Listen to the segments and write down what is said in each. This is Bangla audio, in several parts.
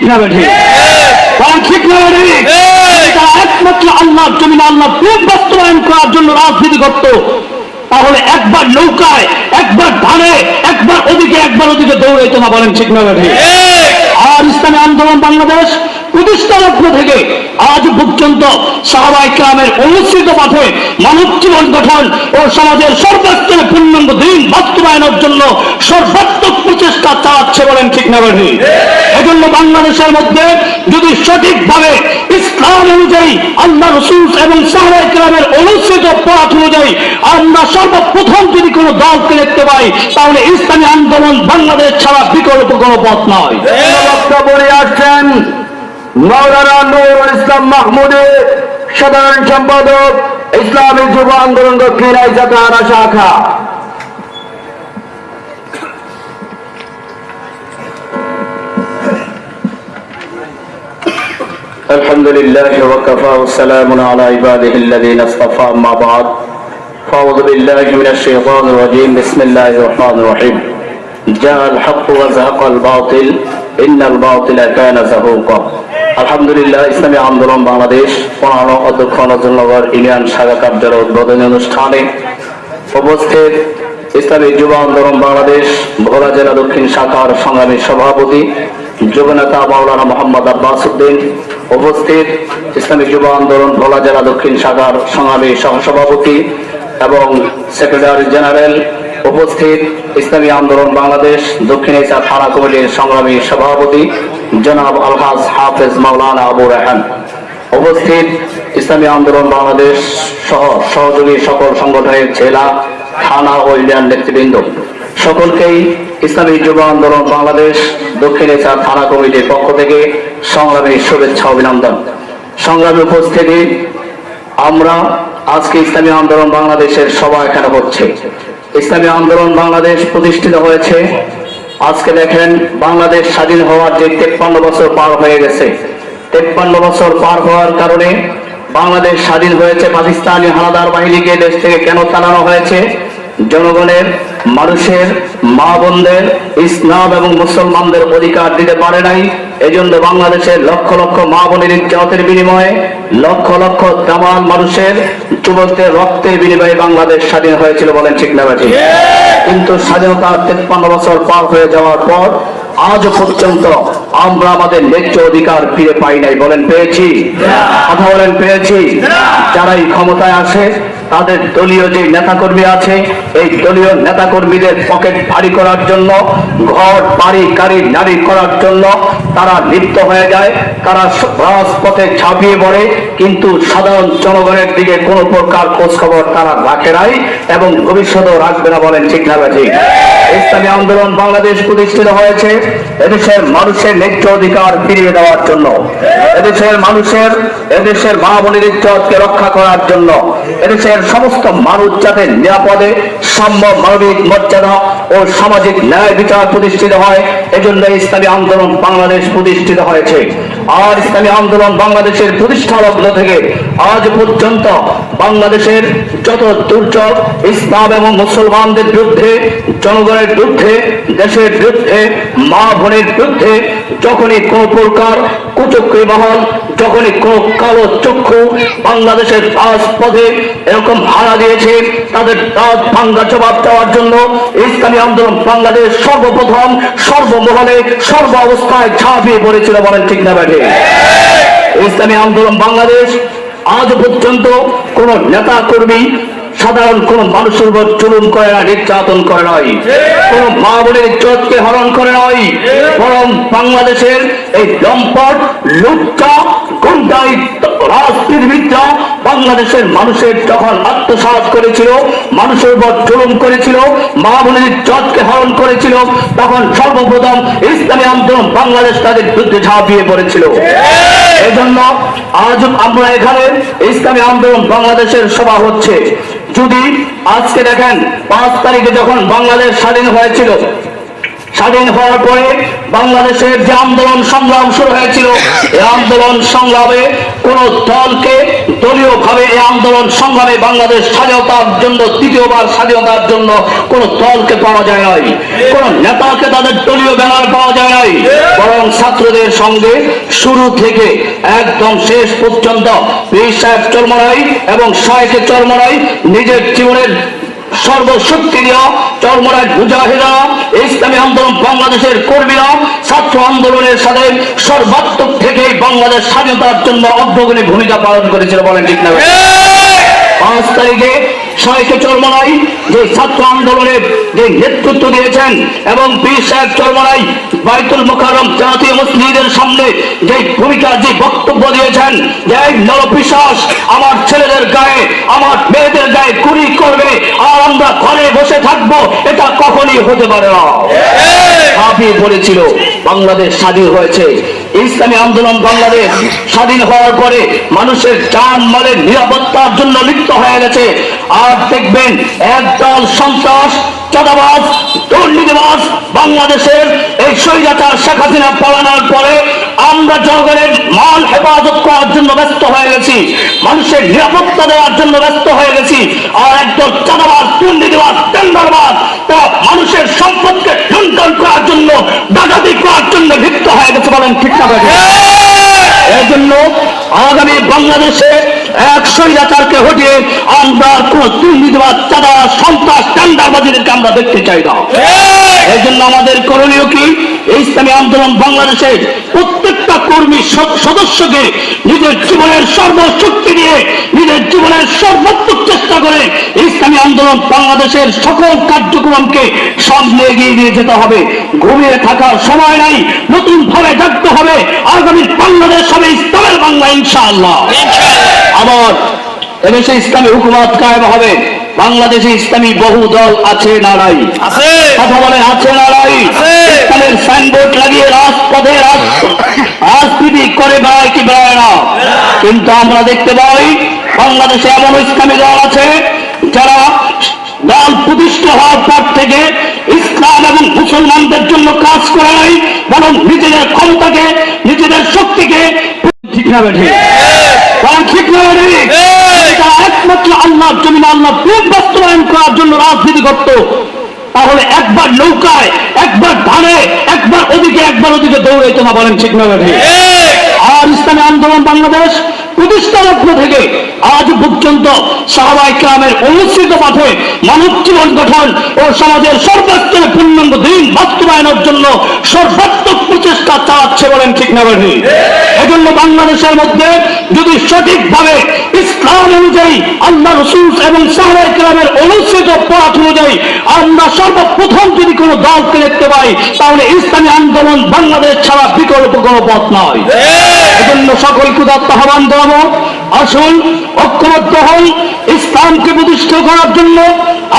ঠিক না বেঠে বলেন ঠিক না বেঠে তারা একমাত্র আল্লাহর জমিন আল্লাহ প্রেম বাস্তবায়ন করার জন্য রাজনীতি করত। তাহলে একবার নৌকায় একবার ধানে একবার ওদিকে একবার ওদিকে দৌড়াইতো না বলেন ঠিক না বেঠে আর ইসলামী আন্দোলন বাংলাদেশ প্রতিষ্ঠা লগ্ন থেকে আজ পর্যন্ত সাহাবাই ক্রামের অনুষ্ঠিত পথে মানব জীবন গঠন ও সমাজের সর্বস্তরে পূর্ণাঙ্গ দিন বাস্তবায়নের জন্য সর্বাত্মক প্রচেষ্টা চালাচ্ছে বলেন ঠিক না বেঠে এজন্য বাংলাদেশের মধ্যে যদি সঠিকভাবে ইসলাম অনুযায়ী আল্লাহ রসুল এবং সাহাবাই ক্রামের অনুষ্ঠিত পথ অনুযায়ী আমরা সর্বপ্রথম যদি কোনো দলকে দেখতে পাই, তাহলে ইসলামী আন্দোলন বাংলাদেশ ছাড়া বিকল্প কোনো পথ নয়। নিয়ে আসছেন মৌলানা নুরুল ইসলাম মাহমুদে সাধারণ সম্পাদক ইসলামী যুব আন্দোলন দক্ষিণ আইসাকারা শাখা الحمد لله وكفى والسلام على عباده الذين اصطفى أما بعد فأعوذ بالله من الشيطان الرجيم بسم الله الرحمن الرحيم جاء الحق وزهق الباطل إن الباطل كان زهوقا আলহামদুলিল্লাহ, ইসলামী আন্দোলন বাংলাদেশ পনেরো অধ্যক্ষ নজরুলনগর ইউনিয়ন শাখা কার্যালয় উদ্বোধনী অনুষ্ঠানে উপস্থিত ইসলামী যুব আন্দোলন বাংলাদেশ, ভোলা জেলা দক্ষিণ শাখার সংগ্রামী সভাপতি যুবনেতা মাওলানা মোহাম্মদ আব্বাস উদ্দিন, উপস্থিত ইসলামী যুব আন্দোলন ভোলা জেলা দক্ষিণ শাখার সংগ্রামী সহসভাপতি এবং সেক্রেটারি জেনারেল উপস্থিত ইসলামী আন্দোলন বাংলাদেশ, দক্ষিণ এশিয়া থানা কমিটির সংগ্রামী সভাপতি জনাব আলহাজ হাফেজ মাওলানা আবু রেহান উপস্থিত ইসলামী আন্দোলন বাংলাদেশ সহ সহযোগী সকল সংগঠনের জেলা, থানা ও ইউনিয়ন নেতৃবৃন্দ। সকলকেই ইসলামী যুব আন্দোলন বাংলাদেশ, দক্ষিণ এশিয়া থানা কমিটির পক্ষ থেকে সংগ্রামী শুভেচ্ছা অভিনন্দন। সংগ্রামী উপস্থিতি, আমরা আজকে ইসলামী আন্দোলন বাংলাদেশের সভা এখানে হচ্ছে। ইসলামী আন্দোলন বাংলাদেশ প্রতিষ্ঠিত হয়েছে। আজকে দেখেন, বাংলাদেশ স্বাধীন হওয়ার যে তেপ্পান্ন বছর পার হয়ে গেছে। তেপ্পান্ন বছর পার হওয়ার কারণে বাংলাদেশ স্বাধীন হয়েছে। পাকিস্তানি হানাদার বাহিনীকে দেশ থেকে কেন তাড়ানো হয়েছে? জনগণের, মানুষের, মা বোনদের, ইসলাম এবং মুসলমানদের অধিকার দিতে পারে নাই। এজন্য বাংলাদেশের লক্ষ লক্ষ মা বোনের ইজ্জতের বিনিময়ে লক্ষ লক্ষ দামাল মানুষের যুবকদের রক্তের বিনিময়ে বাংলাদেশ স্বাধীন হয়েছিল বলেন ঠিক না কিন্তু স্বাধীনতার তেপ্পান্ন বছর পার হয়ে যাওয়ার পর আজ পর্যন্ত আমরা আমাদের ন্যায্য অধিকার ফিরে পাই নাই বলেন পেয়েছি? কথা বলেন পেয়েছি? যারাই ক্ষমতায় আসে তাদের দলীয় যে নেতাকর্মী আছে, এই দলীয় নেতাকর্মীদের পকেট ভারী করার জন্য, ঘর, বাড়ি, গাড়ি, নারী করার জন্য তারা লিপ্ত হয়ে যায়। তারা রাজপথে ঝাঁপিয়ে পড়ে, কিন্তু সাধারণ জনগণের দিকে কোনো প্রকার খোঁজ খবর তারা রাখে নাই এবং ভবিষ্যতেও রাখবে না বলেন ঠিক না ইসলামী আন্দোলন বাংলাদেশ প্রতিষ্ঠিত হয়েছে এদেশের মানুষের ন্যায্য অধিকার ফিরিয়ে দেওয়ার জন্য। এদেশের মানুষের এদেশের মা বোনের ইজ্জতকে রক্ষা করার জন্য এদেশের সমস্ত মানুষ যাতে নিরাপদে সম্ভব মানবিক মর্যাদা ও সামাজিক ন্যায় বিচার প্রতিষ্ঠিত হয় এজন্য ইসলামী আন্দোলন বাংলাদেশ প্রতিষ্ঠিত হয়েছে। আর ইসলামী আন্দোলন বাংলাদেশের প্রতিষ্ঠা লগ্ন থেকে আজ পর্যন্ত বাংলাদেশের যত দুর্যোগ, ইসলাম এবং মুসলমানদের বিরুদ্ধে, জনগণের বিরুদ্ধে, দেশের বিরুদ্ধে, মা বোনের বিরুদ্ধে, যখনই কোন প্রকার কুচক্রী মহল, যখনই কোন কালো চক্ষু বাংলাদেশের রাজপথে এরকম ভাড়া দিয়েছে, তাদের দাঁত ভাঙ্গা জবাব দেওয়ার জন্য ইসলামী আন্দোলন বাংলাদেশ সর্বপ্রথম সর্বমহলে সর্ব অবস্থায় ঝাঁপিয়ে পড়েছিল বলেন ঠিক না ব্যাটে। ইসলামী আন্দোলন বাংলাদেশ আজ পর্যন্ত কোন নেতা কর্মী, সাধারণ কোন মানুষের উপর চুলুম করে না, নির্যাতন করে নয় কোন মা বোনের ইজ্জতকে হরণ করে নয় বরং বাংলাদেশের এই লম্পট, লুচ্চা গুন্ডাই রাজনীতিবিদরা বাংলাদেশের মানুষের যখন আত্মসাৎ করেছিল, মানুষের উপর জুলুম করেছিল, মা বোনের ইজ্জতকে হরণ করেছিল, তখন সর্বপ্রথম ইসলামী আন্দোলন বাংলাদেশ তাদের বিরুদ্ধে ঝাঁপিয়ে পড়েছিল। এজন্য আজ আমরা এখানে ইসলামী আন্দোলন বাংলাদেশের সভা হচ্ছে। যদি আজকে দেখেন, পাঁচ তারিখে যখন বাংলাদেশ স্বাধীন হয়েছিল স্বাধীন হওয়ার পরে বাংলাদেশের যে আন্দোলন সংগ্রাম শুরু হয়েছিল, এই আন্দোলন সংগ্রামে কোন দলকে দলীয় ভাবে এই আন্দোলন সংগ্রামে বাংলাদেশ স্বাধীনতার জন্য, দ্বিতীয়বার স্বাধীনতার জন্য কোন দলকে পাওয়া যায় নাই। কোন নেতাকে তাদের দলীয় ব্যানার পাওয়া যায় নাই। বরং ছাত্রদের সঙ্গে শুরু থেকে একদম শেষ পর্যন্ত পীর সাহেব চরমরাই এবং শাহেকে চরমরাই নিজের জীবনের সর্বশক্তি চর্মরাজ মুজাহিরা ইসলামী আন্দোলন বাংলাদেশের কর্মীরা ছাত্র আন্দোলনের সাথে সর্বাত্মক থেকে বাংলাদেশ স্বাধীনতার জন্য অগ্রগণী ভূমিকা পালন করেছিল বলেন ঠিক না পাঁচ তারিখে শয়কে চরমনাই যে ছাত্র আন্দোলনের যে নেতৃত্ব দিয়েছেন এবং পীর সাহেব চরমনাই বাইতুল মোকারম জাতীয় মুসলিমদের সামনে যে ভূমিকা যে বক্তব্য দিয়েছেন যে এই নরপিশ্বাস আমার ছেলেদের গায়ে আমার মেয়েদের গায়ে কুড়ি করবে আর আমরা ঘরে বসে থাকব এটা কখনই হতে পারে না। ঝাঁপিয়ে পড়েছিল বাংলাদেশ স্বাধীন হয়েছে। ইসলামী আন্দোলন বাংলাদেশ স্বাধীন হওয়ার পরে মানুষের চান মালের নিরাপত্তার জন্য লিপ্ত হয়ে গেছে। আর দেখবেন একদল সন্ত্রাস, চাঁদাবাজ, দুর্নীতিবাজ বাংলাদেশের এই স্বৈরাচার শেখ হাসিনা পালানোর পরে আমরা জনগণের মাল হেফাজত করার জন্য ব্যস্ত হয়ে গেছি। মানুষের নিরাপত্তা দেওয়ার জন্য ব্যস্ত হয়ে গেছি। আর একদল চাঁদাবাদ দুর্নীতিবাদ টেন্ডারবাদ তারা মানুষের সম্পদকে লুণ্ঠন করার জন্য ডাকাতি করার জন্য লিপ্ত হয়ে গেছে বলেন ঠিক না? এই জন্য আগামী বাংলাদেশে এক স্বৈরাচারকে হটিয়ে আমরা কোন দুর্নীতিবাদ চাঁদা সন্ত্রাস টেন্ডারবাজিদেরকে আমরা দেখতে চাই না। এই জন্য আমাদের করণীয় কি? এই ইসলামী আন্দোলন বাংলাদেশের প্রত্যেকটা কর্মী সদস্যকে নিজের জীবনের সর্বশক্তি দিয়ে নিজের জীবনের সর্বোত্তম চেষ্টা করে ইসলামী আন্দোলন বাংলাদেশের সকল কার্যক্রমকে সামনে এগিয়ে নিয়ে যেতে হবে। ঘুমিয়ে থাকার সময় নাই নতুন ভাবে জাগতে হবে। আগামী বাংলাদেশ হবে ইসলামের বাংলা ইনশাআল্লাহ। আবার এদেশে ইসলামী হুকুমত কায়েম হবে। বাংলাদেশে ইসলামী বহু দল আছে না নাই? আছে। কথা বলে আছে না নাই? ইসলামের সাইনবোর্ড লাগিয়ে রাজপথে রাজ- রাজনীতি করে বেড়ায় কি বেড়ায় না? কিন্তু আমরা দেখতে পাই বাংলাদেশে এমন ইসলামী দল আছে যারা দল প্রতিষ্ঠা হওয়ার পর থেকে ইসলাম এবং মুসলমানদের জন্য কাজ করে নাই, বরং নিজেদের ক্ষমতাকে, নিজেদের শক্তিকে ঠিক ঠিক আল্লাহ প্রেম বাস্তবায়ন করার জন্য রাজনীতি করত। তাহলে একবার নৌকায়, একবার ধানে, একবার ওদিকে একবার ওদিকে দৌড়াইতো না বলেন ঠিক না বেঠে আর ইসলামী আন্দোলন বাংলাদেশ প্রতিষ্ঠা লগ্ন থেকে আজ পর্যন্ত সাহাবাই গ্রামের অনুষ্ঠিত পথে মানব জীবন গঠন ও সমাজের সর্বাত্মক পূর্ণাঙ্গ দিন বাস্তবায়নের জন্য সর্বাত্মক প্রচেষ্টা চালাচ্ছে বলেন ঠিক না এজন্য বাংলাদেশের মধ্যে যদি সঠিকভাবে ইসলাম অনুযায়ী আল্লাহ রসুল এবং সাহাবাই গ্রামের অনুষ্ঠিত পথ অনুযায়ী আমরা সর্বপ্রথম যদি কোনো দলকে দেখতে পাই তাহলে ইসলামী আন্দোলন বাংলাদেশ ছাড়া বিকল্প কোনো পথ নয়। এজন্য সকল কুদাত্ত আহ্বান জানাব আসুন ঐক্যবদ্ধ হন ইসলামকে প্রতিষ্ঠা করার জন্য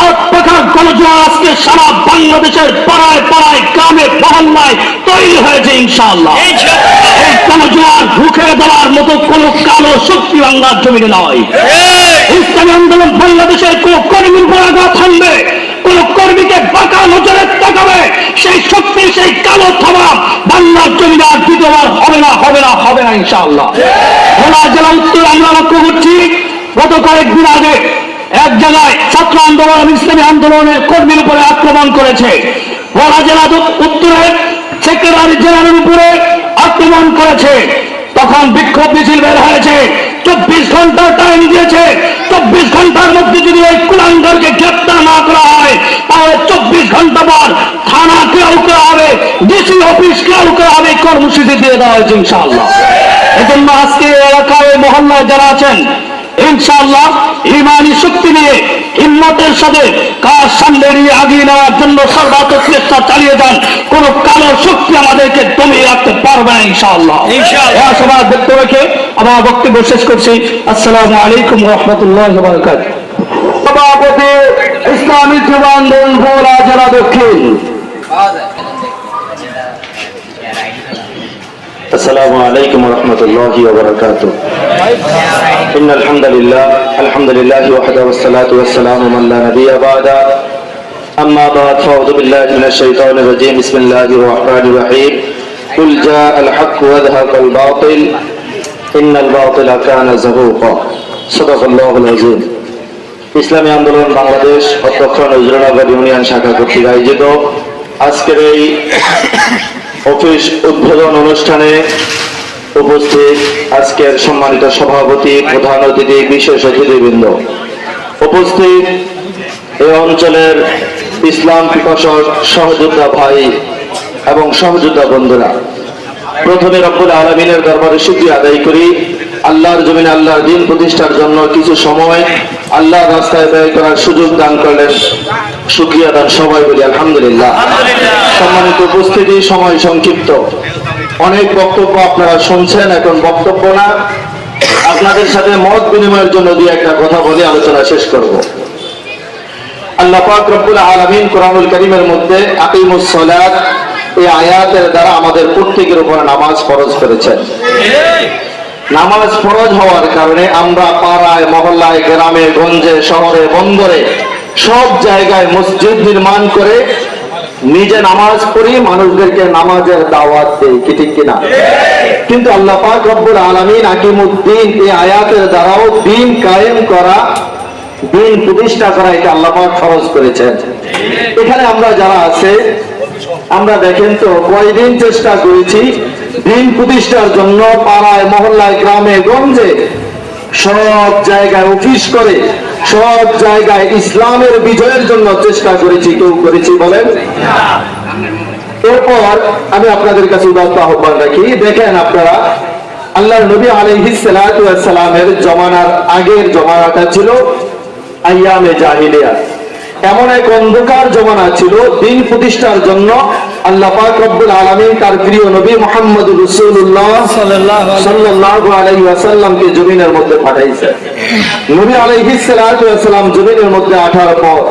আট পাখার গণজোয়ার আজকে সারা বাংলাদেশের পাড়ায় পাড়ায় গ্রামে মহল্লায় তৈরি হয়েছে ইনশাআল্লাহ। এই গণজোয়ার ঢুকে দেওয়ার মতো কোনো কালো শক্তি বাংলার জমিনে নয় ইসলামী আন্দোলন বাংলাদেশের কোন কর্মীর উপর আঘাত হানবে। কোন কর্মীকে বাঁকা নজরে তাকাবে। সেই শক্তি, সেই কালো থামা বাংলার জমিনে আর দ্বিতীয়বার হবে না হবে না হবে না ইনশাআল্লাহ। ভোলা জেলা উত্তর আমরা লক্ষ্য করছি, গত কয়েকদিন আগে এক জায়গায় ছাত্র আন্দোলন ইসলামী আন্দোলনের কর্মীর উপরে আক্রমণ করেছে। ভোলা জেলা উত্তরের সেক্রেটারি জেলার উপরে আক্রমণ করেছে। তখন বিক্ষোভ মিছিল বের হয়েছে। চব্বিশ ঘণ্টার টাইম দিয়েছে। চব্বিশ ঘণ্টার মধ্যে যদি ওই কুলাঙ্গারকে গ্রেপ্তার না করা হয়, তাহলে চব্বিশ ঘণ্টা পর থানা কেউ করা হবে ডিসি অফিস কেউ করা হবে কর্মসূচি দিয়ে দেওয়া হয়েছে ইনশাআল্লাহ। এজন্য আজকে এলাকায় মহল্লায় যারা আছেন ইনশাআল্লাহ ইমানি শক্তি নিয়ে হিম্মতের সাথে কাজ সামনে নিয়ে আগিয়ে নেওয়ার জন্য সর্বাত্মক চেষ্টা চালিয়ে যান কোন কালো শক্তি আমাদেরকে দমিয়ে রাখতে পারবে না ইনশাআল্লাহ। আশাবাদ ব্যক্ত রেখে আমার বক্তব্য শেষ করছি। আসসালামু আলাইকুম রহমতুল্লাহ সভাপতি ইসলামী যুব আন্দোলন ভোলা জেলা দক্ষিণ। السلام عليكم ورحمة الله وبركاته إن الحمد لله الحمد لله وحده والصلاة والسلام من لا نبي بعد أما بعد فأعوذ بالله من الشيطان الرجيم بسم الله الرحمن الرحيم قل جاء الحق وذهب الباطل إن الباطل كان زهوقا সদাফুল্লাহুল আজিম ইসলামী আন্দোলন বাংলাদেশ অধ্যক্ষ নজরুলনগর ইউনিয়ন শাখা কর্তৃক আয়োজিত আজকের এই অফিস উদ্বোধন অনুষ্ঠানে উপস্থিত আজকের সম্মানিত সভাপতি, প্রধান অতিথি, বিশেষ অতিথিবৃন্দ। উপস্থিত এই অঞ্চলের ইসলাম পিপাসক সহযোদ্ধা ভাই এবং সহযোদ্ধা বন্ধুরা। প্রথমে রব্বুল আলমিনের দরবারে শুক্রিয়া আদায় করি। আল্লাহর জমিনে আল্লাহর দিন প্রতিষ্ঠার জন্য কিছু সময় আল্লাহর রাস্তায় ব্যয় করার সুযোগ দান করলেন। শুক্রিয়া দান সবাই বলি আলহামদুলিল্লাহ। সম্মানিত উপস্থিতি সময় সংক্ষিপ্ত। অনেক বক্তব্য আপনারা শুনছেন এখন বক্তব্য না। আপনাদের সাথে মত বিনিময়ের জন্য দিয়ে একটা কথা বলে আলোচনা শেষ করব। আল্লাহ পাক রব্বুল আলামিন কোরআনুল কারীমের মধ্যে আকিমুস সালাত এই আয়াতের দ্বারা আমাদের প্রত্যেকের উপর নামাজ ফরজ করেছেন। নামাজ ফরজ হওয়ার কারণে আমরা পাড়ায় মহল্লায় গ্রামে গঞ্জে শহরে বন্দরে সব জায়গায় মসজিদ নির্মাণ করে নিজে নামাজ পড়ি, মানুষদেরকে নামাজের দাওয়াত দেই, কি ঠিক কিনা? কিন্তু আল্লাহ পাক রব্বুল আলামিন আকিমুদ্দিন এই আয়াতের দ্বারাও দিন কায়েম করা, দিন প্রতিষ্ঠা করা এটা আল্লাহ পাক ফরজ করেছেন। এখানে আমরা যারা আছে, আমরা দেখেন তো কয়দিন চেষ্টা করেছি দিন প্রতিষ্ঠার জন্য পাড়ায়, মহল্লায়, গ্রামে, গঞ্জে সব জায়গায় অফিস করে, সব জায়গায় ইসলামের বিজয়ের জন্য চেষ্টা করেছি, কেউ করেছি বলেন? এরপর আমি আপনাদের কাছে উদাত্ত আহ্বান রাখি। দেখেন আপনারা আল্লাহ নবী আলহি সালামের জমানার আগের জমানাটা ছিল আয়ামে জাহিলিয়া। এমন এক অন্ধকার জমানা ছিল দিন প্রতিষ্ঠার জন্য আল্লাহ পাক রব্বুল আলামিন তার প্রিয় নবী মোহাম্মদ রাসূলুল্লাহ সাল্লাল্লাহু আলাইহি ওয়াসাল্লামকে জমিনের মধ্যে নবী আলাইহিস সালাতু ওয়াসালাম জমিনের মধ্যে আঠার পর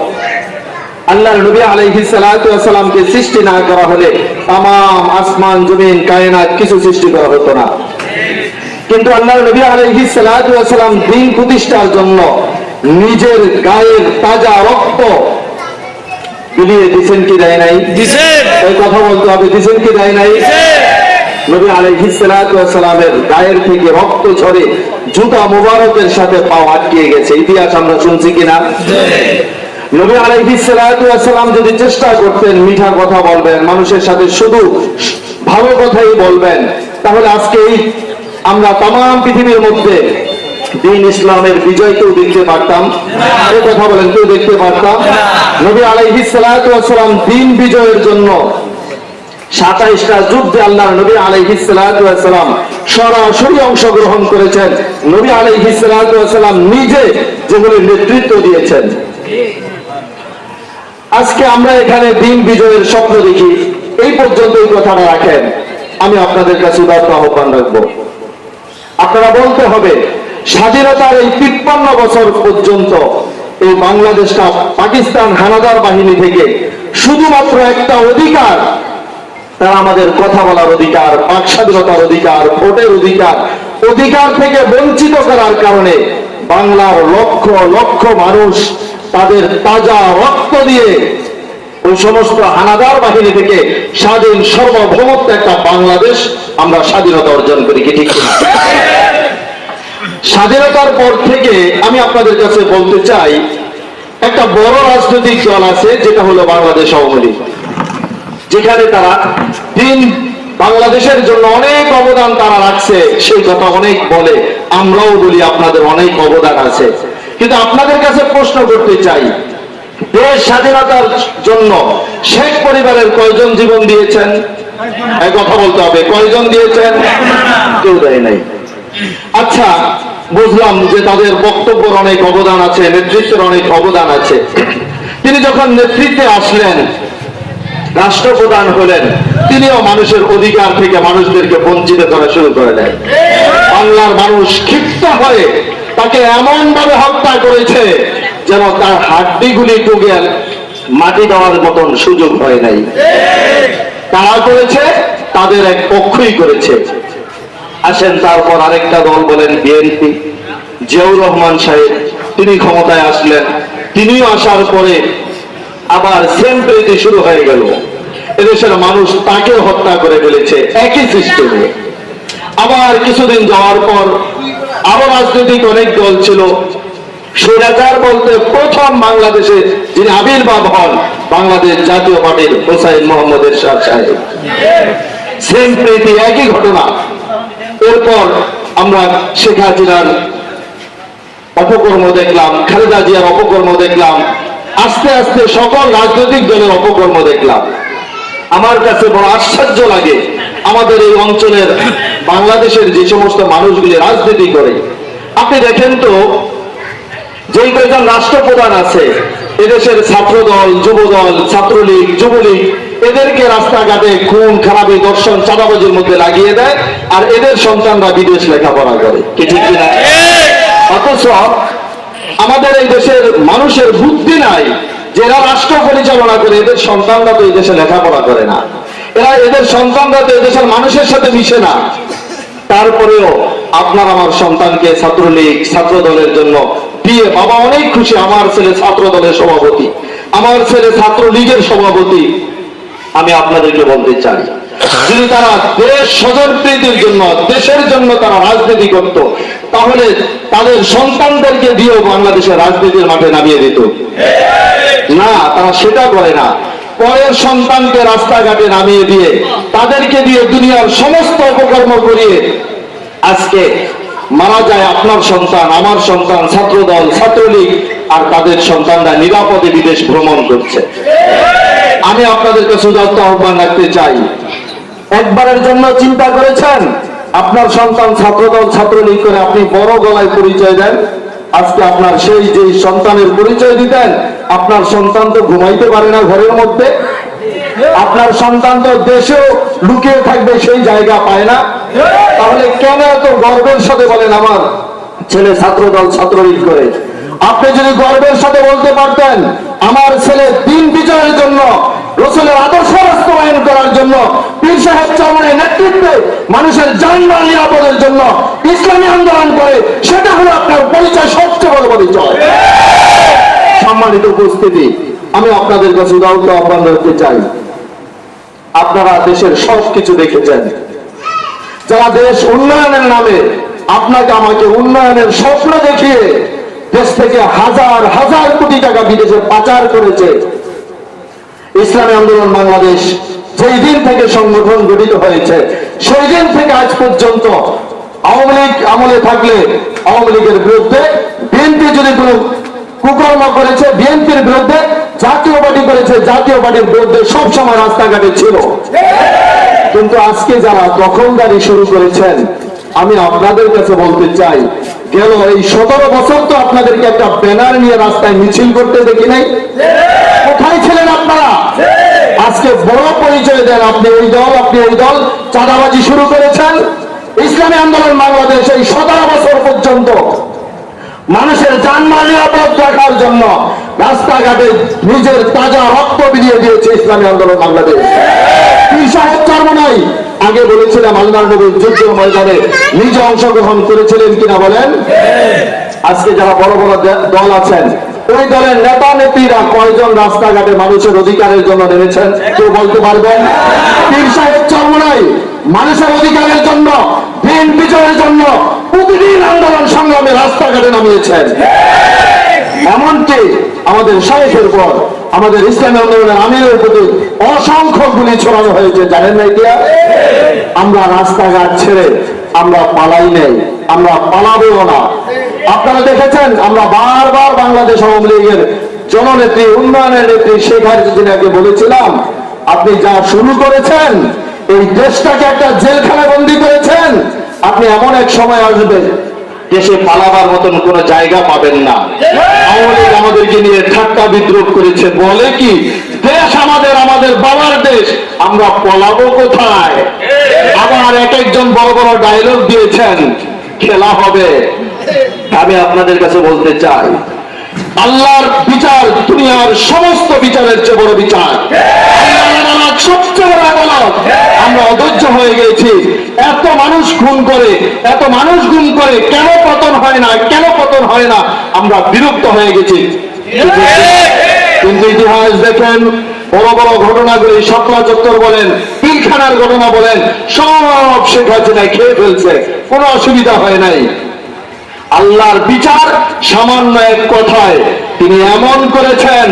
নবী আলাইহিস সালাতু ওয়াসালামকে সৃষ্টি না করা হলে তাম আসমান জমিন কায়নাত কিছু সৃষ্টি করা হতো না। কিন্তু আল্লাহ নবী আলাইহিস সালাতু ওয়াসালাম দিন প্রতিষ্ঠার জন্য নিজের গায়ের তাজা রক্ত বিলিয়ে দিছেন কি দেয় নাই? এই কথা বলতে হবে দিছেন কি দেয় নাই? নবী গায়ের থেকে রক্ত ঝরে জুতা মোবারকের সাথে পাও আটকে গেছে। ইতিহাস আমরা শুনছি কিনা? নবী যদি চেষ্টা করতেন মিঠা কথা বলবেন মানুষের সাথে শুধু ভালো কথাই বলবেন তাহলে আজকে আমরা তাম পৃথিবীর মধ্যে দিন ইসলামের বিজয় কেউ দেখতে পারতাম। এই কথা বলেন, কেউ দেখতে পারতাম? নবী আলাইহিস সালাতু ওয়াসালাম দিন বিজয়ের জন্য সাতাইশটা যুদ্ধে আল্লাহ নবী আলাইহিস সালাতু ওয়াসালাম সরাসরি অংশগ্রহণ করেছেন। নবী আলাইহিস সালাতু ওয়াসালাম নিজে নেতৃত্ব দিয়েছেন। আজকে আমরা এখানে দিন বিজয়ের স্বপ্ন দেখি। এই পর্যন্ত এই কথাটা রাখেন। আমি আপনাদের কাছে আহ্বান রাখব। আপনারা বলতে হবে স্বাধীনতার এই তিপ্পান্ন বছর পর্যন্ত এই বাংলাদেশটা পাকিস্তান হানাদার বাহিনী থেকে শুধুমাত্র একটা অধিকার, তারা আমাদের কথা বলার অধিকার বাক স্বাধীনতার অধিকার, ভোটের অধিকার অধিকার থেকে বঞ্চিত করার কারণে বাংলার লক্ষ লক্ষ মানুষ তাদের তাজা রক্ত দিয়ে ওই সমস্ত হানাদার বাহিনী থেকে স্বাধীন সর্বভৌমত্ব একটা বাংলাদেশ আমরা স্বাধীনতা অর্জন করি, কি ঠিক? স্বাধীনতার পর থেকে আমি আপনাদের কাছে বলতে চাই, একটা বড় রাজনৈতিক দল আছে, যেটা হলো বাংলাদেশ আওয়ামী লীগ। যেখানে তারা দিন বাংলাদেশের জন্য অনেক অবদান তারা রাখছে, সেই কথা অনেক বলে, আমরাও বলি আপনাদের অনেক অবদান আছে। কিন্তু আপনাদের কাছে প্রশ্ন করতে চাই, দেশ স্বাধীনতার জন্য শেখ পরিবারের কয়জন জীবন দিয়েছেন? কথা বলতে হবে, কয়জন দিয়েছেন? কেউ দেয় নাই। আচ্ছা বুঝলাম যে তাদের বক্তব্যের অনেক অবদান আছে, নেতৃত্বের অনেক অবদান আছে। তিনি যখন নেতৃত্বে আসলেন, রাষ্ট্রপ্রধান হলেন, তিনিও মানুষের অধিকার থেকে মানুষদেরকে বঞ্চিত করা শুরু করে দেন। বাংলার মানুষ ক্ষিপ্ত হয়ে তাকে এমন ভাবে হত্যা করেছে যেন তার হাড্ডিগুলি টুকে মাটি দেওয়ার মতন সুযোগ হয় নাই। তারা করেছে, তাদের এক পক্ষই করেছে। আসেন তারপর আরেকটা দল বলেন বিএনপি। জিয়াউর রহমান সাহেব, তিনি ক্ষমতায় আসলেন। তিনিও আসার পরে আবার সেম পেতে শুরু হয়ে গেল। এদেশের মানুষ তাকে হত্যা করে ফেলেছে, একই সিস্টেমে আবার কিছুদিন যাওয়ার পর আরও রাজনৈতিক অনেক দল ছিল। স্বৈরাচার বলতে প্রথম বাংলাদেশে যিনি আবির্ভাব হন, বাংলাদেশ জাতীয় পার্টির হোসাইন মোহাম্মদ এরশাদ সাহেব। সেম প্রীতি, একই ঘটনা। এরপর আমরা শেখ হাসিনার অপকর্ম দেখলাম, খালেদা জিয়ার অপকর্ম দেখলাম, আস্তে আস্তে সকল রাজনৈতিক দলের অপকর্ম দেখলাম। আমার কাছে বড় আশ্চর্য লাগে, আমাদের এই অঞ্চলের বাংলাদেশের যে সমস্ত মানুষগুলি রাজনীতি করে। আপনি দেখেন তো, যেই কয়েকজন রাষ্ট্রপ্রধান আছে, এদেশের ছাত্রদল, যুবদল, ছাত্রলীগ, যুবলীগ এদেরকে রাস্তাঘাটে খুন, খারাপি দর্শন চাঁদাবাজির মধ্যে লাগিয়ে দেয়, আর এদের সন্তানরা বিদেশ লেখাপড়া করে। কি ঠিক কিনা? অথচ আমাদের এই দেশের মানুষের বুদ্ধি নাই যে এরা রাষ্ট্র পরিচালনা করে, এদের সন্তানরা তো এই দেশে লেখাপড়া করে না। এরা এদের সন্তানরা তো দেশের মানুষের সাথে মিশে না। তারপরেও আপনার আমার সন্তানকে ছাত্রলীগ ছাত্র দলের জন্য দিয়ে বাবা অনেক খুশি, আমার ছেলে ছাত্র দলের সভাপতি, আমার ছেলে ছাত্রলীগের সভাপতি। আমি আপনাদেরকে বলতে চাই, যদি তারা দেশ স্বজন প্রীতির জন্য, দেশের জন্য তারা রাজনীতি করত, তাহলে তাদের সন্তানদেরকে দিয়েও বাংলাদেশের রাজনীতির মাঠে নামিয়ে দিত। না, তারা সেটা করে না। পরের সন্তানকে রাস্তাঘাটে নামিয়ে দিয়ে তাদেরকে দিয়ে দুনিয়ার সমস্ত অপকর্ম করিয়ে আজকে মারা যায় আপনার সন্তান, আমার সন্তান, ছাত্রদল, ছাত্রলীগ, আর তাদের সন্তানরা নিরাপদে বিদেশ ভ্রমণ করছে। আমি আপনাদের কাছে আহ্বান রাখতে চাই। একবারের জন্য চিন্তা করেছেন? আপনার সন্তান ছাত্রদল, ছাত্রলীগ করে আপনি বড় গলায় পরিচয় দেন। আজকে আপনার সেই যে সন্তানের পরিচয় দিতেন, আপনার সন্তান তো ঘুমাইতে পারে না ঘরের মধ্যে। আপনার সন্তান তো দেশেও লুকিয়ে থাকবে, সেই জায়গা পায় না। তাহলে কেন এত গর্বের সাথে বলেন আমার ছেলে ছাত্রদল, ছাত্রলীগ করে? আপনি যদি গর্বের সাথে বলতে পারতেন আমার ছেলে দিন বিজয়ের জন্য, রসুলের আদর্শ বাস্তবায়ন করার জন্য, পীর সাহেব চরমনের নেতৃত্বে মানুষের যানবাহন নিরাপদের জন্য ইসলামী আন্দোলন করে, সেটা হলো আপনার পরিচয় সবচেয়ে বড় পরিচয়। সম্মানিত উপস্থিতি, আমি আপনাদের কাছে উদাহরণ আহ্বান রাখতে চাই। আপনারা দেশের সব কিছু দেখেছেন। যারা দেশ উন্নয়নের নামে আপনাকে আমাকে উন্নয়নের স্বপ্ন দেখিয়ে দেশ থেকে হাজার হাজার কোটি টাকা বিদেশে পাচার করেছে। ইসলামী আন্দোলন বাংলাদেশ যেই দিন থেকে সংগঠন গঠিত হয়েছে, সেই দিন থেকে আজ পর্যন্ত আওয়ামী লীগ আমলে থাকলে আওয়ামী লীগের বিরুদ্ধে বিএনপি যদি কোনো কুকর্ম করেছে, বিএনপির বিরুদ্ধে জাতীয় পার্টি করেছে, জাতীয় পার্টির বিরুদ্ধে সব সময় রাস্তাঘাটে ছিল। কিন্তু আজকে যারা দখলদারি শুরু করেছেন, আমি আপনাদের কাছে বলতে চাই গেল এই সতেরো বছর তো আপনাদেরকে একটা ব্যানার নিয়ে রাস্তায় মিছিল করতে দেখি নাই। কোথায় ছিলেন আপনারা? আজকে বড় পরিচয় দেন আপনি ওই দল, আপনি ওই দল। চাঁদাবাজি শুরু করেছেন। ইসলামী আন্দোলন বাংলাদেশ এই সতেরো বছর পর্যন্ত মানুষের যানবাহন নিরাপদ রাখার জন্য রাস্তাঘাটে নিজের তাজা রক্ত বিলিয়ে দিয়েছে ইসলামী আন্দোলন বাংলাদেশ। আগে বলেছিলাম আল্লাহ নবীর ময়দানে নিজে অংশগ্রহণ করেছিলেন কিনা বলেন? আজকে যারা বড় বড় দল আছেন, ওই দলের নেতা নেত্রীরা কয়জন রাস্তাঘাটে মানুষের অধিকারের জন্য নেমেছেন? কেউ বলতে পারবেন? পীর সাহেব মানুষের অধিকারের জন্য বিজয়ের জন্য প্রতিদিন আন্দোলন সংগ্রামে রাস্তাঘাটে নামিয়েছেন। এমনকি আমাদের সাহেবের পর আমাদের ইসলামী আন্দোলনের আমিরের প্রতি অসংখ্য গুলি ছড়ানো হয়েছে, জানেন না এটা আমরা রাস্তাঘাট ছেড়ে আমরা পালাই নেই, আমরা পালাবেও না। আপনারা দেখেছেন, আমরা বারবার বাংলাদেশ আওয়ামী লীগের জননেত্রী, উন্নয়নের নেত্রী শেখ হাসিনাকে বলেছিলাম, আপনি যা শুরু করেছেন, এই দেশটাকে একটা জেলখানায় বন্দি করেছেন, আপনি এমন এক সময় আসবেন দেশে পালাবার মতন কোন জায়গা পাবেন না। আমাদেরকে নিয়ে ঠাট্টা বিদ্রোহ করেছে। বলে কি? দেশ আমাদের আমাদের বাবার দেশ। আমরা পলাবো কোথায়? আবার এক একজন বড় বড় ডায়লগ দিয়েছেন, খেলা হবে। আমি আপনাদের কাছে বলতে চাই, আল্লাহর বিচার দুনিয়ার সমস্ত বিচারের চেয়ে বড় বিচার। আদালত আমরা অধৈর্য হয়ে গেছি। এত মানুষ খুন করে, এত মানুষ গুম করে, কেন পতন হয় না, কেন পতন হয় না? আমরা বিরক্ত হয়ে গেছি। কিন্তু ইতিহাস দেখেন, বড় বড় ঘটনাগুলি শাপলা চত্বর বলেন, পিলখানার ঘটনা বলেন, সব শেখ হাসিনা খেয়ে ফেলছে। কোনো অসুবিধা হয় নাই। আল্লাহর বিচার সামান্য এক কথায় তিনি এমন করেছেন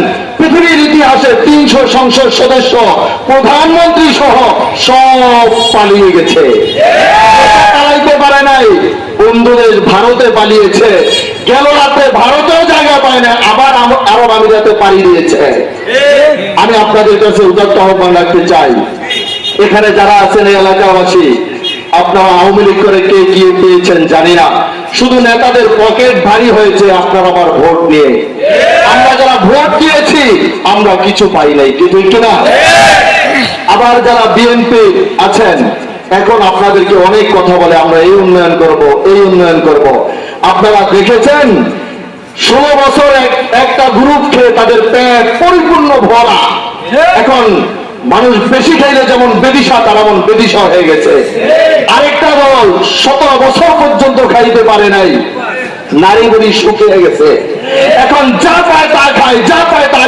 পৃথিবীর ইতিহাসে তিনশো সংসদ সদস্য, প্রধানমন্ত্রী সহ সব পালিয়ে গেছে। পালাইতে পারে নাই। ভারতে পালিয়েছে। গেল রাতে ভারতেও জায়গা পায় না, আবার আমিরাতে পাড়ি দিয়েছে। আমি আপনাদের কাছে আহ্বান রাখতে চাই। এখানে যারা আছেন এই এলাকাবাসী, আপনারা আওয়ামী লীগ করে কে গিয়ে পেয়েছেন জানি না। শুধু নেতাদের পকেট ভারী হয়েছে আপনার আমার ভোট নিয়ে। আমরা যারা ভোট দিয়েছি আমরা কিছু পাই নাই কিন্তু একটু না আবার যারা বিএনপি আছেন, এখন আপনাদেরকে অনেক কথা বলে আমরা এই উন্নয়ন করব, এই উন্নয়ন করব। আপনারা দেখেছেন, ষোলো বছর একটা গ্রুপ খেয়ে তাদের পেট পরিপূর্ণ ভরা। এখন মানুষ বেশি খাইলে যেমন বেদিশা, তারা এমন বেদিশা হয়ে গেছে। আরেকটা দল সতেরো বছর পর্যন্ত খাইতে পারে নাই, নারী বুড়ি শুকিয়ে গেছে। এখন যা পায় তা খায় যা পায় তা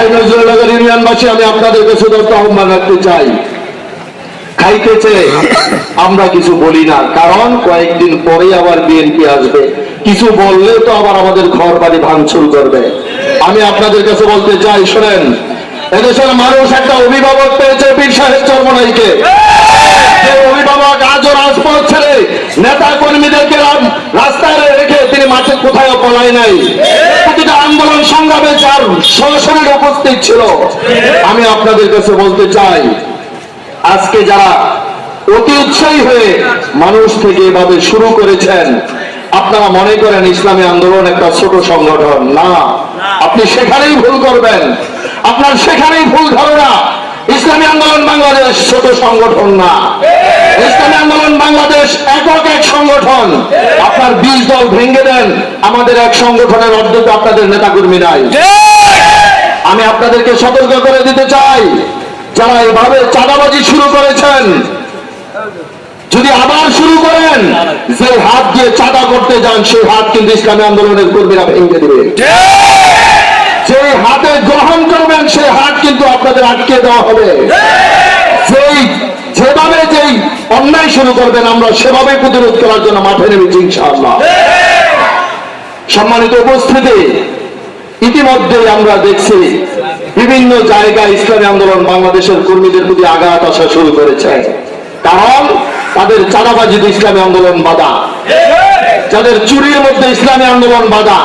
এই নজরুলনগর ইউনিয়নবাসী, আমি আপনাদের আহ্বান রাখতে চাই। খাইতেছে আমরা কিছু বলি না, কারণ কয়েকদিন পরেই আবার বিএনপি আসবে। কিছু বললে তো আবার আমাদের ঘর বাড়ি ভাঙচুর করবে। আমি আপনাদের কাছে বলতে চাই, শোনেন, এদেশের মানুষ একটা অভিভাবক পেয়েছে সাহেব চর্মনাইকে। অভিভাবক আজও রাজপথ ছেড়ে নেতা কর্মীদেরকে রাস্তায় রেখে তিনি মাঠে কোথায় পলায় নাই। প্রতিটা আন্দোলন সংগ্রামে যার সরাসরি উপস্থিত ছিল। আমি আপনাদের কাছে বলতে চাই, আজকে যারা অতি উৎসাহী হয়ে মানুষ থেকে এভাবে শুরু করেছেন, আপনারা মনে করেন ইসলামী আন্দোলন একটা ছোট সংগঠন? না। আপনি সেখানেই ভুল করবেন। আপনার সেখানেই ভুল ধারণা। ইসলামী আন্দোলন বাংলাদেশ ছোট সংগঠন না। ইসলামী আন্দোলন বাংলাদেশ একক এক সংগঠন। আপনার বিশ দল ভেঙে দেন, আমাদের এক সংগঠনের আপনাদের নেতাকর্মী নাই। আমি আপনাদেরকে সতর্ক করে দিতে চাই, যারা এভাবে চাঁদাবাজি শুরু করেছেন, যদি আবার শুরু করেন, যে হাত দিয়ে চাঁদা করতে যান সেই হাত কিন্তু ইসলামী আন্দোলনের কর্মীরা ভেঙে দিবে। যে হাতে গ্রহণ করবেন সেই হাত কিন্তু আপনাদের আটকে দেওয়া হবে। অন্যায় শুরু করবেন আমরা সেভাবে প্রতিরোধ করার জন্য মাঠে নেমেছি ইনশাআল্লাহ। সম্মানিত উপস্থিতি ইতিমধ্যে আমরা দেখছি বিভিন্ন জায়গায় ইসলামী আন্দোলন বাংলাদেশের কর্মীদের প্রতি আঘাত আসা শুরু করেছে। কারণ তাদের চাঁদাবাজিতে ইসলামী আন্দোলন বাধা। যাদের চুরির মধ্যে ইসলামী আন্দোলন বাধা।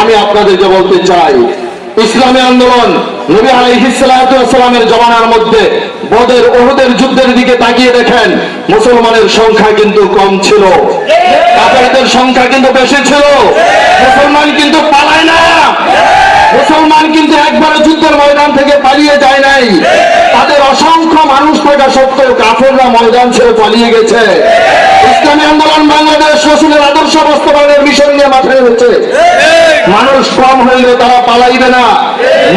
আমি আপনাদেরকে বলতে চাই ইসলামী আন্দোলন নবী আলাইহিসসালামের জমানার মধ্যে বদের ওহদের যুদ্ধের দিকে তাকিয়ে দেখেন, মুসলমানের সংখ্যা কিন্তু কম ছিল। কাফেরদের সংখ্যা কিন্তু বেশি ছিল। মুসলমান কিন্তু পালায় না। মুসলমান কিন্তু একবারে যুদ্ধের ময়দান থেকে পালিয়ে যায় নাই। তাদের অসংখ্য মানুষ থাকা সত্ত্বেও কাফেররা ময়দান ছেড়ে পালিয়ে গেছে। ইসলামী আন্দোলন বাংলাদেশ রসুলের আদর্শ বাস্তবায়নের মিশন নিয়ে মাথায় হচ্ছে মানুষ কম হইলে তারা পালাইবে না।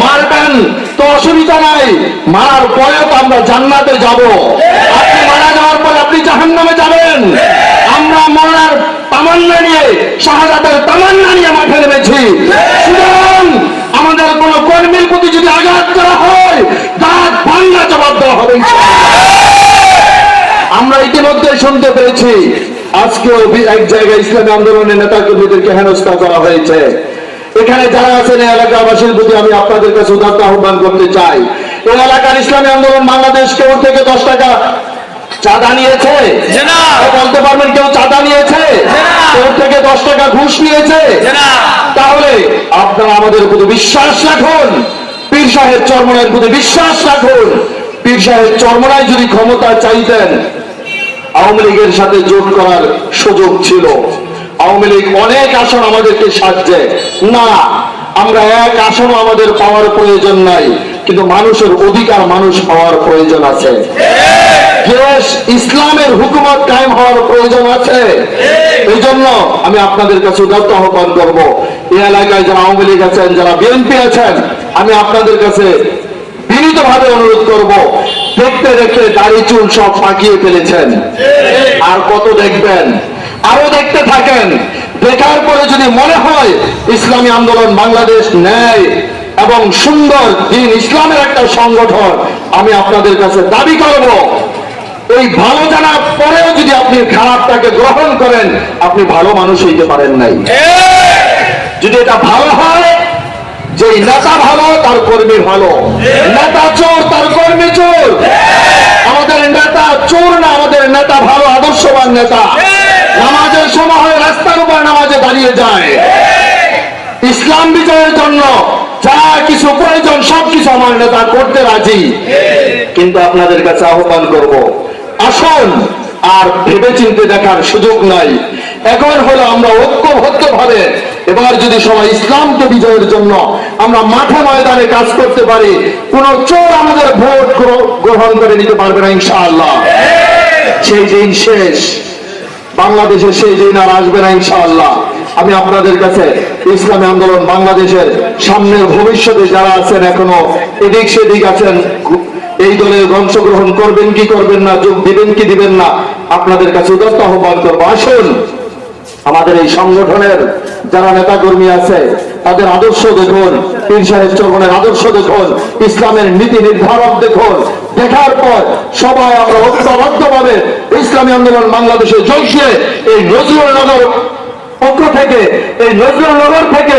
মারবেন তো অসুবিধা নাই। মারার পরেও তো আমরা জান্নাতে যাব। আপনি মারা যাওয়ার পরে আপনি জাহান্নামে যাবেন। আমরা মরার তামান্না নিয়ে, শাহাদাতের তামান্না নিয়ে মাঠে নেমেছি। সুতরাং আমাদের কোন কর্মীর প্রতি যদি আঘাত করা হয়, দাঁত ভাঙ্গা জবাব দেওয়া হবে। আমরা ইতিমধ্যে শুনতে পেরেছি। আজকেও বি- এক জায়গায় ইসলামী আন্দোলনের নেতা কর্মীদেরকে হেনস্থা করা হয়েছে। এখানে যারা আছেন এলাকাবাসীর প্রতি আমি আপনাদের কাছে উদাত্ত আহ্বান করতে চাই। এই এলাকার ইসলামী আন্দোলন বাংলাদেশ কেউ থেকে দশ টাকা চাঁদা নিয়েছে? বলতে পারবেন কেউ চাঁদা নিয়েছে? কেউ থেকে দশ টাকা ঘুষ নিয়েছে? তাহলে আপনারা আমাদের প্রতি বিশ্বাস রাখুন। পীর সাহেব চরমনায়ের প্রতি বিশ্বাস রাখুন। পীর সাহেব চরমনায় যদি ক্ষমতা চাইতেন আওয়ামী লীগের সাথে জোট করার সুযোগ ছিল। আওয়ামী লীগ অনেক আসন আমাদেরকে সাহায্যে না, আমরা এক আসনও আমাদের পাওয়ার প্রয়োজন নাই, কিন্তু মানুষের অধিকার মানুষ পাওয়ার প্রয়োজন আছে। ইসলামের হুকুমত কায়েম হওয়ার প্রয়োজন আছে। এই জন্য আমি আপনাদের কাছে উদাত্ত আহ্বান করব, এই এলাকায় যারা আওয়ামী লীগ আছেন, যারা বিএনপি আছেন, আমি আপনাদের কাছে বিনীত ভাবে অনুরোধ করব, দেখতে দেখতে দাড়ি চুল সব পাকিয়ে ফেলেছেন। আর কত দেখবেন আরও দেখতে থাকেন। দেখার পরে যদি মনে হয়, ইসলামী আন্দোলন বাংলাদেশ ন্যায় এবং সুন্দর দিন ইসলামের একটা সংগঠন, আমি আপনাদের কাছে দাবি করব। এই ভালো জানার পরেও যদি আপনি খারাপটাকে গ্রহণ করেন, আপনি ভালো মানুষ হইতে পারেন নাই। যদি এটা ভালো হয় যে নেতা ভালো, তার কর্মী ভালো। নেতা চোর, তার কর্মী চোর। আমাদের নেতা চোর না, আমাদের নেতা ভালো, আদর্শবান নেতা। নামাজের সময় হয় রাস্তার উপর নামাজে দাঁড়িয়ে যায়। ইসলাম বিজয়ের জন্য যা কিছু প্রয়োজন, সব কিছু আমার নেতা করতে রাজি। কিন্তু আপনাদের কাছে আহ্বান করব, আসুন আর ভেবে চিন্তে দেখার সুযোগ নাই। এখন হলো আমরা ঐক্যবদ্ধ ভাবে এবার যদি সবাই ইসলামকে বিজয়ের জন্য আমরা মাঠে ময়দানে কাজ করতে পারি, কোন চোর আমাদের ভোট গ্রহণ করে নিতে পারবে না ইনশাআল্লাহ। সেই দিন শেষ। বাংলাদেশের সেই দিন আর আসবে না ইনশাআল্লাহ। আমি আপনাদের কাছে ইসলামী আন্দোলন বাংলাদেশের সামনের ভবিষ্যতে যারা আছেন এখনও এদিক সেদিক আছেন, এই দলে অংশগ্রহণ করবেন কি করবেন না, যোগ দিবেন কি দিবেন না, আপনাদের কাছে উদত্ত আহ্বান করব। আসুন, আমাদের এই সংগঠনের যারা নেতা কর্মী আছে তাদের আদর্শ দেখুন পীর সাহেব চরমনের আদর্শ দেখুন ইসলামের নীতি নির্ধারক দেখুন। দেখার পর সবাই আমরা ঐক্যবদ্ধ ভাবে ইসলামী আন্দোলন বাংলাদেশে দিয়ে এই নজরুলনগর পক্ষ থেকে এই নজরুলনগর থেকে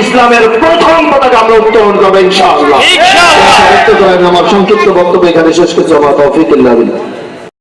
ইসলামের প্রথম পতাকা আমরা উত্তোলন করব ইনশাআল্লাহ। ইনশাআল্লাহ। আমার সংক্ষিপ্ত বক্তব্য এখানে শেষ করছি আমার তৌফিকুল্লাহ বিল্লাহ।